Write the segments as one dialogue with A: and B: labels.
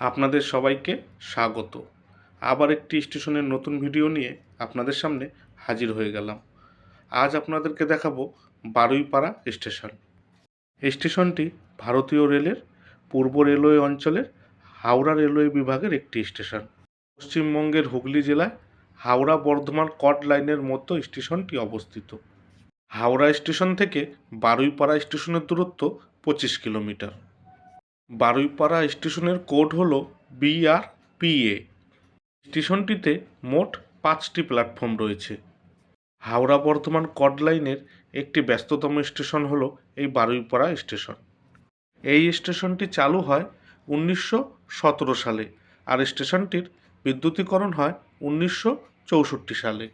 A: আপনাদের সবাইকে স্বাগত। আবার একটি স্টেশনের নতুন ভিডিও নিয়ে আপনাদের সামনে হাজির হয়ে গেলাম। আজ আপনাদেরকে দেখাবো বারুইপাড়া স্টেশন। স্টেশনটি ভারতীয় রেলের পূর্ব রেলওয়ে অঞ্চলের হাওড়া রেলওয়ে বিভাগের একটি স্টেশন। পশ্চিমবঙ্গের হুগলি জেলায় হাওড়া বর্ধমান কট লাইনের মতো স্টেশনটি অবস্থিত। হাওড়া স্টেশন থেকে বারুইপাড়া স্টেশনের দূরত্ব পঁচিশ কিলোমিটার। বারুইপাড়া স্টেশনের কোড হল বিআরপিএ। স্টেশনটিতে মোট পাঁচটি প্ল্যাটফর্ম রয়েছে। হাওড়া বর্ধমান কড লাইনের একটি ব্যস্ততম স্টেশন হল এই বারুইপাড়া স্টেশন। এই স্টেশনটি চালু হয় উনিশশো সতেরো সালে আর স্টেশনটির বিদ্যুতীকরণ হয় উনিশশো চৌষট্টি সালে।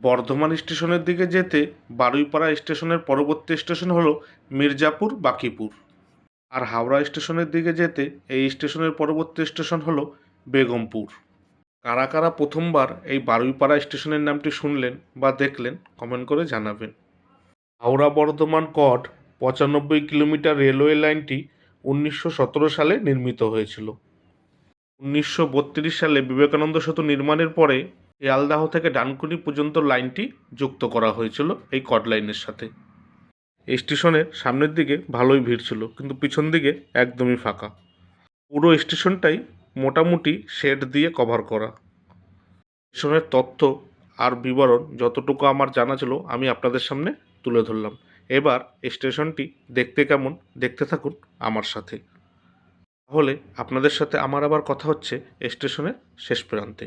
A: বর্ধমান স্টেশনের দিকে যেতে বারুইপাড়া স্টেশনের পরবর্তী স্টেশন হল মির্জাপুর বাকিপুর আর হাওড়া স্টেশনের দিকে যেতে এই স্টেশনের পরবর্তী স্টেশন হলো বেগমপুর। কারা কারা প্রথমবার এই বারুইপাড়া স্টেশনের নামটি শুনলেন বা দেখলেন কমেন্ট করে জানাবেন। হাওড়া বর্ধমান কট পঁচানব্বই কিলোমিটার রেলওয়ে লাইনটি উনিশশো সতেরো সালে নির্মিত হয়েছিল। উনিশশো বত্রিশ সালে বিবেকানন্দ সেতু নির্মাণের পরে শিয়ালদাহ থেকে ডানকুনি পর্যন্ত লাইনটি যুক্ত করা হয়েছিল এই কট লাইনের সাথে। স্টেশনের সামনের দিকে ভালোই ভিড় ছিল, কিন্তু পিছন দিকে একদমই ফাঁকা। পুরো স্টেশনটাই মোটামুটি শেড দিয়ে কভার করা। স্টেশনের তথ্য আর বিবরণ যতটুকু আমার জানা ছিল, আমি আপনাদের সামনে তুলে ধরলাম। এবার স্টেশনটি দেখতে কেমন, দেখতে থাকুন আমার সাথে। তাহলে আপনাদের সাথে আমার আবার কথা হচ্ছে স্টেশনের শেষ প্রান্তে।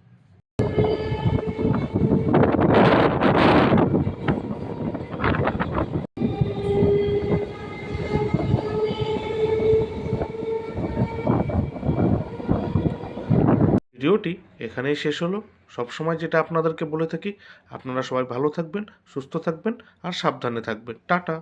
A: ভিডিওটি এখানেই শেষ হলো। সবসময় যেটা আপনাদেরকে বলে থাকি, আপনারা সবাই ভালো থাকবেন, সুস্থ থাকবেন আর সাবধানে থাকবেন। টাটা।